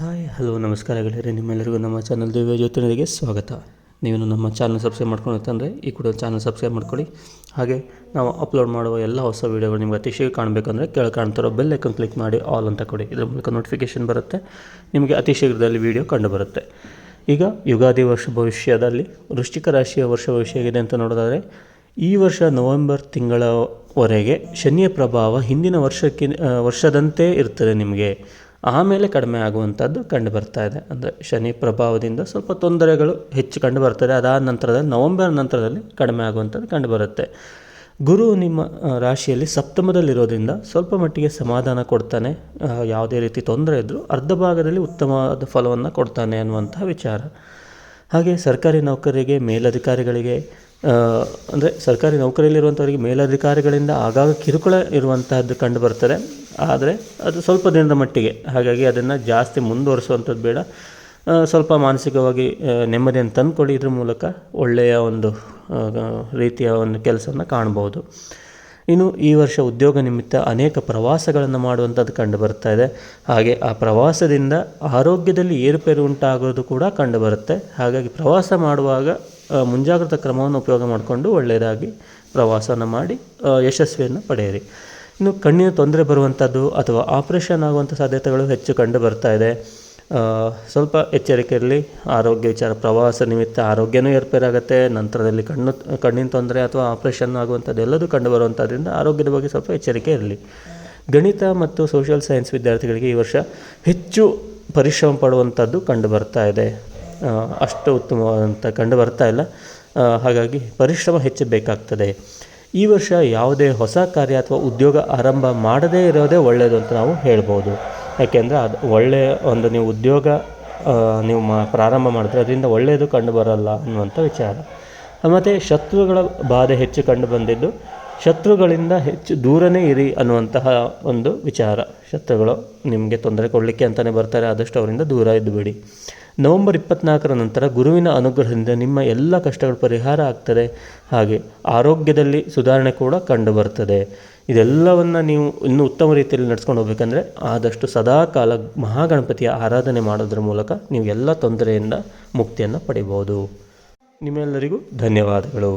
Hi, hello, ನಮಸ್ಕಾರ ಗೆಳೆಯರೆ. ನಿಮ್ಮೆಲ್ಲರಿಗೂ ನಮ್ಮ ಚಾನಲ್ ದಿವ್ಯ ಜ್ಯೋತಿನಿಗೆ ಸ್ವಾಗತ. ನೀವು ನಮ್ಮ ಚಾನಲ್ ಸಬ್ಸ್ಕ್ರೈಬ್ ಮಾಡ್ಕೊಂಡಂತಂದರೆ ಈ ಕೂಡ ಚಾನಲ್ ಸಬ್ಸ್ಕ್ರೈಬ್ ಮಾಡ್ಕೊಳ್ಳಿ. ಹಾಗೆ ನಾವು ಅಪ್ಲೋಡ್ ಮಾಡುವ ಎಲ್ಲ ಹೊಸ ವೀಡಿಯೋಗಳು ನಿಮ್ಗೆ ಅತಿ ಶೀಘ್ರ ಕಾಣಬೇಕಂದ್ರೆ ಕೆಳಗೆ ಕಾಣ್ತಿರೋ ಬೆಲ್ ಐಕನ್ ಕ್ಲಿಕ್ ಮಾಡಿ ಆಲ್ ಅಂತ ಕೊಡಿ. ಇದರ ಮೂಲಕ ನೋಟಿಫಿಕೇಷನ್ ಬರುತ್ತೆ, ನಿಮಗೆ ಅತಿ ಶೀಘ್ರದಲ್ಲಿ ವೀಡಿಯೋ ಕಂಡು ಬರುತ್ತೆ. ಈಗ ಯುಗಾದಿ ವರ್ಷ ಭವಿಷ್ಯದಲ್ಲಿ ವೃಶ್ಚಿಕ ರಾಶಿಯ ವರ್ಷ ಭವಿಷ್ಯ ಹೇಗಿದೆ ಅಂತ ನೋಡೋದಾದರೆ, ಈ ವರ್ಷ ನವೆಂಬರ್ ತಿಂಗಳವರೆಗೆ ಶನಿಯ ಪ್ರಭಾವ ಹಿಂದಿನ ವರ್ಷಕ್ಕೆ ವರ್ಷದಂತೆ ಇರ್ತದೆ ನಿಮಗೆ. ಆಮೇಲೆ ಕಡಿಮೆ ಆಗುವಂಥದ್ದು ಕಂಡು ಬರ್ತಾ ಇದೆ. ಅಂದರೆ ಶನಿ ಪ್ರಭಾವದಿಂದ ಸ್ವಲ್ಪ ತೊಂದರೆಗಳು ಹೆಚ್ಚು ಕಂಡು ಬರ್ತದೆ. ಅದಾದ ನಂತರದಲ್ಲಿ, ನವೆಂಬರ್ ನಂತರದಲ್ಲಿ ಕಡಿಮೆ ಆಗುವಂಥದ್ದು ಕಂಡು ಬರುತ್ತೆ. ಗುರು ನಿಮ್ಮ ರಾಶಿಯಲ್ಲಿ ಸಪ್ತಮದಲ್ಲಿರೋದ್ರಿಂದ ಸ್ವಲ್ಪ ಮಟ್ಟಿಗೆ ಸಮಾಧಾನ ಕೊಡ್ತಾನೆ. ಯಾವುದೇ ರೀತಿ ತೊಂದರೆ ಇದ್ದರೂ ಅರ್ಧ ಭಾಗದಲ್ಲಿ ಉತ್ತಮವಾದ ಫಲವನ್ನು ಕೊಡ್ತಾನೆ ಅನ್ನುವಂಥ ವಿಚಾರ. ಹಾಗೆ ಸರ್ಕಾರಿ ನೌಕರರಿಗೆ, ಮೇಲಧಿಕಾರಿಗಳಿಗೆ ಅಂದರೆ ಸರ್ಕಾರಿ ನೌಕರಿಯಲ್ಲಿರುವಂಥವರಿಗೆ ಮೇಲಧಿಕಾರಿಗಳಿಂದ ಆಗಾಗ ಕಿರುಕುಳ ಇರುವಂತಹದ್ದು ಕಂಡು ಬರ್ತದೆ. ಆದರೆ ಅದು ಸ್ವಲ್ಪ ದಿನದ ಮಟ್ಟಿಗೆ. ಹಾಗಾಗಿ ಅದನ್ನು ಜಾಸ್ತಿ ಮುಂದುವರಿಸುವಂಥದ್ದು ಬೇಡ. ಸ್ವಲ್ಪ ಮಾನಸಿಕವಾಗಿ ನೆಮ್ಮದಿಯನ್ನು ತಂದುಕೊಡಿ. ಇದ್ರ ಮೂಲಕ ಒಳ್ಳೆಯ ಒಂದು ರೀತಿಯ ಒಂದು ಕೆಲಸವನ್ನು ಕಾಣ್ಬೋದು ಇನ್ನು ಈ ವರ್ಷ ಉದ್ಯೋಗ ನಿಮಿತ್ತ ಅನೇಕ ಪ್ರವಾಸಗಳನ್ನು ಮಾಡುವಂಥದ್ದು ಕಂಡು ಬರ್ತಾ ಇದೆ. ಹಾಗೆ ಆ ಪ್ರವಾಸದಿಂದ ಆರೋಗ್ಯದಲ್ಲಿ ಏರುಪೇರು ಉಂಟಾಗೋದು ಕೂಡ ಕಂಡು ಬರುತ್ತೆ ಹಾಗಾಗಿ ಪ್ರವಾಸ ಮಾಡುವಾಗ ಮುಂಜಾಗ್ರತಾ ಕ್ರಮವನ್ನು ಉಪಯೋಗ ಮಾಡಿಕೊಂಡು ಒಳ್ಳೆಯದಾಗಿ ಪ್ರವಾಸನ ಮಾಡಿ ಯಶಸ್ವಿಯನ್ನು ಪಡೆಯಿರಿ. ಇನ್ನು ಕಣ್ಣಿನ ತೊಂದರೆ ಬರುವಂಥದ್ದು ಅಥವಾ ಆಪರೇಷನ್ ಆಗುವಂಥ ಸಾಧ್ಯತೆಗಳು ಹೆಚ್ಚು ಕಂಡು ಬರ್ತಾ ಇದೆ. ಸ್ವಲ್ಪ ಎಚ್ಚರಿಕೆಯಲ್ಲಿ ಆರೋಗ್ಯ ವಿಚಾರ, ಪ್ರವಾಸ ನಿಮಿತ್ತ ಆರೋಗ್ಯನೂ ಏರ್ಪೇರಾಗುತ್ತೆ. ನಂತರದಲ್ಲಿ ಕಣ್ಣು, ಕಣ್ಣಿನ ತೊಂದರೆ ಅಥವಾ ಆಪರೇಷನ್ ಆಗುವಂಥದ್ದು ಎಲ್ಲದೂ ಕಂಡು ಬರುವಂಥದ್ರಿಂದ ಆರೋಗ್ಯದ ಬಗ್ಗೆ ಸ್ವಲ್ಪ ಎಚ್ಚರಿಕೆ ಇರಲಿ. ಗಣಿತ ಮತ್ತು ಸೋಷಿಯಲ್ ಸೈನ್ಸ್ ವಿದ್ಯಾರ್ಥಿಗಳಿಗೆ ಈ ವರ್ಷ ಹೆಚ್ಚು ಪರಿಶ್ರಮ ಪಡುವಂಥದ್ದು ಕಂಡು ಬರ್ತಾ ಇದೆ ಅಷ್ಟು ಉತ್ತಮವಾದಂಥ ಕಂಡು ಬರ್ತಾ ಇಲ್ಲ ಹಾಗಾಗಿ ಪರಿಶ್ರಮ ಹೆಚ್ಚು ಬೇಕಾಗ್ತದೆ. ಈ ವರ್ಷ ಯಾವುದೇ ಹೊಸ ಕಾರ್ಯ ಅಥವಾ ಉದ್ಯೋಗ ಆರಂಭ ಮಾಡದೇ ಇರೋದೇ ಒಳ್ಳೆಯದು ಅಂತ ನಾವು ಹೇಳ್ಬೋದು. ಯಾಕೆಂದರೆ ಅದು ಒಳ್ಳೆಯ ಒಂದು ನೀವು ಉದ್ಯೋಗ ನೀವು ಮಾ, ಪ್ರಾರಂಭ ಮಾಡಿದ್ರೆ ಅದರಿಂದ ಒಳ್ಳೆಯದು ಕಂಡು ಬರಲ್ಲ ಅನ್ನುವಂಥ ವಿಚಾರ. ಮತ್ತು ಶತ್ರುಗಳ ಬಾಧೆ ಹೆಚ್ಚು ಕಂಡು ಬಂದಿದ್ದು ಶತ್ರುಗಳಿಂದ ಹೆಚ್ಚು ದೂರನೇ ಇರಿ ಅನ್ನುವಂತಹ ಒಂದು ವಿಚಾರ. ಶತ್ರುಗಳು ನಿಮಗೆ ತೊಂದರೆ ಕೊಡಲಿಕ್ಕೆ ಅಂತಲೇ ಬರ್ತಾರೆ, ಆದಷ್ಟು ಅವರಿಂದ ದೂರ ಇದ್ದುಬಿಡಿ. ನವಂಬರ್ ಇಪ್ಪತ್ನಾಲ್ಕರ ನಂತರ ಗುರುವಿನ ಅನುಗ್ರಹದಿಂದ ನಿಮ್ಮ ಎಲ್ಲ ಕಷ್ಟಗಳು ಪರಿಹಾರ ಆಗ್ತದೆ. ಹಾಗೆ ಆರೋಗ್ಯದಲ್ಲಿ ಸುಧಾರಣೆ ಕೂಡ ಕಂಡು ಬರ್ತದೆ ಇದೆಲ್ಲವನ್ನು ನೀವು ಇನ್ನೂ ಉತ್ತಮ ರೀತಿಯಲ್ಲಿ ನಡೆಸ್ಕೊಂಡು ಹೋಗ್ಬೇಕಂದ್ರೆ ಆದಷ್ಟು ಸದಾಕಾಲ ಮಹಾಗಣಪತಿಯ ಆರಾಧನೆ ಮಾಡೋದ್ರ ಮೂಲಕ ನೀವು ಎಲ್ಲ ತೊಂದರೆಯಿಂದ ಮುಕ್ತಿಯನ್ನು ಪಡಿಬೋದು. ನಿಮ್ಮೆಲ್ಲರಿಗೂ ಧನ್ಯವಾದಗಳು.